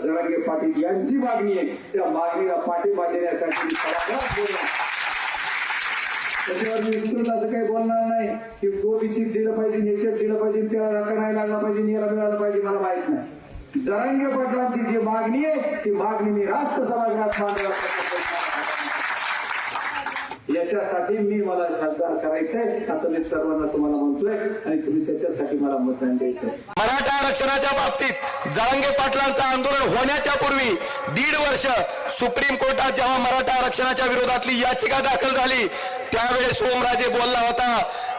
जरांगे पाटील यांची मागणी आहे. त्या मागणीला पाठिंबा देण्यासाठी बोलणार. त्याच्यावर मी विस्तृत असं काही बोलणार नाही. की ओबीसी दिलं पाहिजे याच्यात दिलं पाहिजे त्याला धक्का नाही लागला पाहिजे याला मिळालं पाहिजे मला माहीत नाही. जरांगे पाटलांची जी मागणी आहे ती मागणी मी राष्ट्र सभागृहात मांडणार त्याच्यासाठी मी मला खासदार करायचंय असं मी सर्वांना तुम्हाला म्हणतोय आणि तुम्ही त्याच्यासाठी मला मतदान द्यायचंय. मराठा आरक्षणाच्या बाबतीत जरांगे पाटलांचं आंदोलन होण्याच्या पूर्वी दीड वर्ष सुप्रीम कोर्टात जेव्हा मराठा आरक्षणाच्या विरोधातली याचिका दाखल झाली त्यावेळेस ओमराजे बोलला होता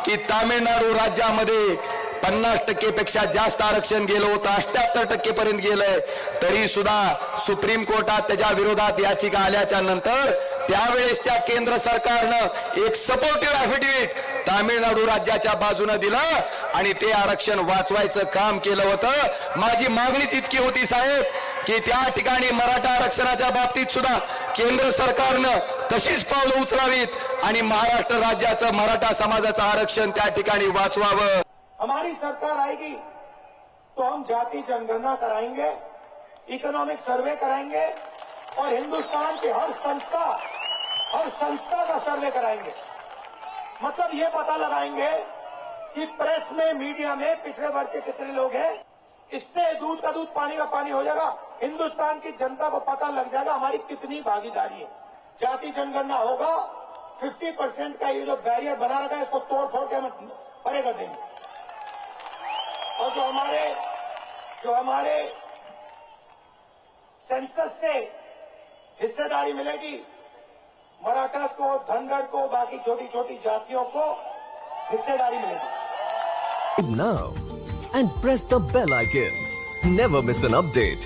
की तामिळनाडू राज्यामध्ये पन्नास टक्केपेक्षा जास्त आरक्षण गेलं होतं अठ्याहत्तर टक्के पर्यंत गेलंय. तरी सुद्धा सुप्रीम कोर्टात त्याच्या विरोधात याचिका आल्याच्यानंतर त्यावेळेसच्या केंद्र सरकारनं एक सपोर्टिव्ह अफिडेव्हिट तामिळनाडू राज्याच्या बाजूनं दिलं आणि ते आरक्षण वाचवायचं काम केलं होतं. माझी मागणीच इतकी होती साहेब की त्या ठिकाणी मराठा आरक्षणाच्या बाबतीत सुद्धा केंद्र सरकारनं तशीच पावलं उचलावीत आणि महाराष्ट्र राज्याचं मराठा समाजाचं आरक्षण त्या ठिकाणी वाचवावं. हमारी सरकार आएगी तो हम जाति जनगणना कराएँगे इकोनॉमिक सर्वे कराएँगे और हिंदुस्तान के हर संस्था हर संस्था का सर्वे कराएँगे। मतलब ये पता लगाएँगे कि प्रेस में मीडिया में पिछड़े वर्ग के कितने लोग हैं, इससे दूध का दूध पानी का पानी हो जाएगा, हिंदुस्तान की जनता को पता लग जाएगा हमारी कितनी भागीदारी है। जाति जनगणना होगा 50 परसेंट का ये जो बैरियर बना रखा है, इसको तोड़ फोड़ के हम परे कर देंगे। और जो हमारे जो हमारे सेंसस से हिस्सेदारी मिलेगी, मराठा को धनगढ़ को, बाकी छोटी छोटी जातियों को हिस्सेदारी मिलेगी now and press the bell icon never miss an update.